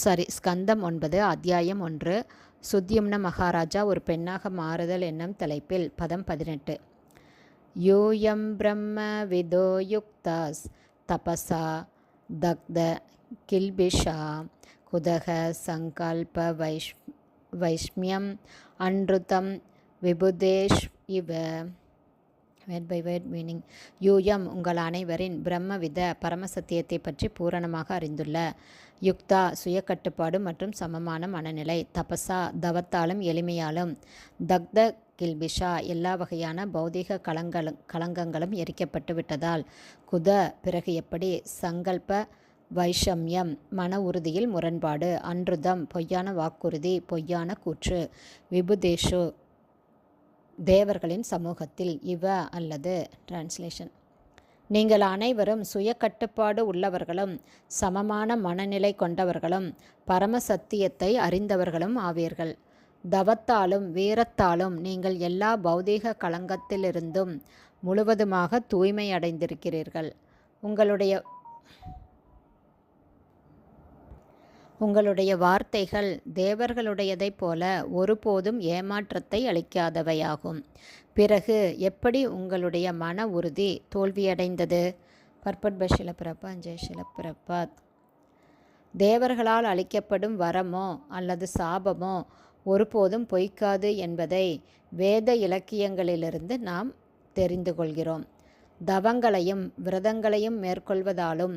Sorry ஸ்கந்தம் ஒன்பது அத்தியாயம் ஒன்று. சுத்தியம்ன மகாராஜா ஒரு பெண்ணாக மாறுதல் என்னும் தலைப்பில் பதம் பதினெட்டு. யூயம் பிரம்ம விதோ யுக்தாஸ் தபசா தக்த கில்பிஷா குதக சங்கல்ப வைஷ் வைஷ்மியம் அன்ருதம் விபுதேஷ் இவ வேட் பை வேட் மீனிங் யூஎம் உங்கள் அனைவரின் பிரம்மவித பரமசத்தியத்தை பற்றி பூரணமாக அறிந்துள்ள. யுக்தா சுயக்கட்டுப்பாடு மற்றும் சமமான மனநிலை தபசா தவத்தாலும் எளிமையாலும் தக்த கில்பிஷா எல்லா வகையான பௌதிக கலங்களும் கலங்கங்களும் எரிக்கப்பட்டு விட்டதால் குத பிறகு எப்படி? சங்கல்ப வைஷமியம் மன உறுதியில் முரண்பாடு அன்றுதம் பொய்யான வாக்குறுதி பொய்யான கூற்று விபுதேஷு தேவர்களின் சமூகத்தில் இவ அல்லது டிரான்ஸ்லேஷன் நீங்கள் அனைவரும் சுய கட்டுப்பாடு உள்ளவர்களும் சமமான மனநிலை கொண்டவர்களும் பரம சத்தியத்தை அறிந்தவர்களும் ஆவீர்கள். தவத்தாலும் வீரத்தாலும் நீங்கள் எல்லா பௌதீக களங்கத்திலிருந்தும் முழுவதுமாக தூய்மை அடைந்திருக்கிறீர்கள் உங்களுடைய உங்களுடைய வார்த்தைகள் தேவர்களுடையதைப் போல ஒருபோதும் ஏமாற்றத்தை அளிக்காதவையாகும். பிறகு எப்படி உங்களுடைய மன உறுதி தோல்வியடைந்தது? பர்பட் பஷிலப்பிரபா ஜெய் சிலப்பிரபாத் தேவர்களால் அளிக்கப்படும் வரமோ அல்லது சாபமோ ஒருபோதும் பொய்க்காது என்பதை வேத இலக்கியங்களிலிருந்து நாம் தெரிந்து கொள்கிறோம். தவங்களையும் விரதங்களையும் மேற்கொள்வதாலும்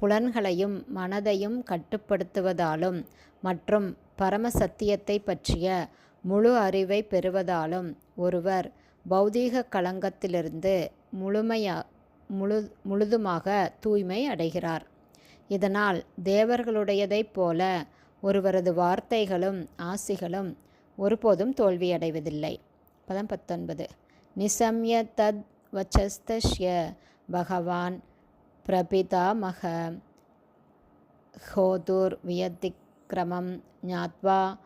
புலன்களையும் மனதையும் கட்டுப்படுத்துவதாலும் மற்றும் பரமசத்தியத்தை பற்றிய முழு அறிவை பெறுவதாலும் ஒருவர் பௌதீக களங்கத்திலிருந்து முழுமையா முழு முழுதுமாக தூய்மை அடைகிறார். இதனால் தேவர்களுடையதைப் போல ஒருவரது வார்த்தைகளும் ஆசிகளும் ஒருபோதும் தோல்வியடைவதில்லை. பதம் பத்தொன்பது. நிசம்ய தத் வச்சஸ்தஷ்ய பகவான் பிரபிதாமக ஹோதுர்வியதிக்ரமம் ஞாத்வா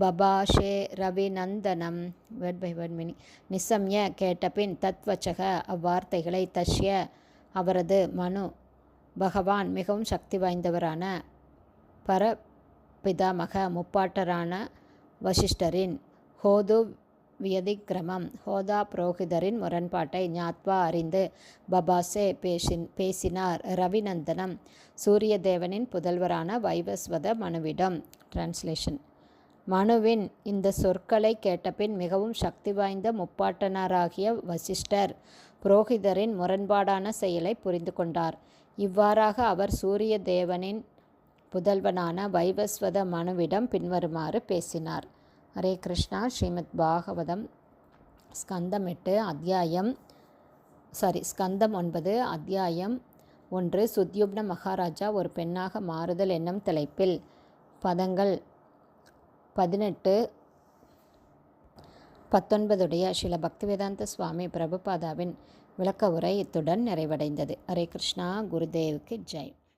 பபாஷே ரவிநந்தனம். வேர்ட் பை வேர்ட் நிசம்ய கேட்டபின் தத்வச்சக அவ்வார்த்தைகளை தஷ்ய அவரது மனு. பகவான் மிகவும் சக்தி வாய்ந்தவரான பரபிதாமக முப்பாட்டரான வசிஷ்டரின். ஹோது வியதிக்கிரமம். ஹோதா புரோகிதரின் முரண்பாட்டை ஞாத்வா அறிந்து பபாசே பேசின் பேசினார். ரவிநந்தனம் சூரியதேவனின் புதல்வரான வைவஸ்வத மனுவிடம். டிரான்ஸ்லேஷன் மனுவின் இந்த சொற்களை கேட்டபின் மிகவும் சக்தி வாய்ந்த முப்பாட்டனராகிய வசிஷ்டர் புரோகிதரின் முரண்பாடான செயலை புரிந்து கொண்டார். இவ்வாறாக அவர் சூரிய தேவனின் புதல்வனான வைவஸ்வத மனுவிடம் பின்வருமாறு பேசினார். ஹரே கிருஷ்ணா ஸ்ரீமத் பாகவதம் ஸ்கந்தம் எட்டு அத்தியாயம் சாரி ஸ்கந்தம் ஒன்பது அத்தியாயம் ஒன்று சுத்யுப்ன மகாராஜா ஒரு பெண்ணாக மாறுதல் என்னும் தலைப்பில். பதங்கள் பதினெட்டு பத்தொன்பதுடைய ஸ்ரீல பக்திவேதாந்த சுவாமி பிரபுபாதாவின் விளக்க உரை இத்துடன் நிறைவடைந்தது. ஹரே கிருஷ்ணா குருதேவுக்கு ஜெய்.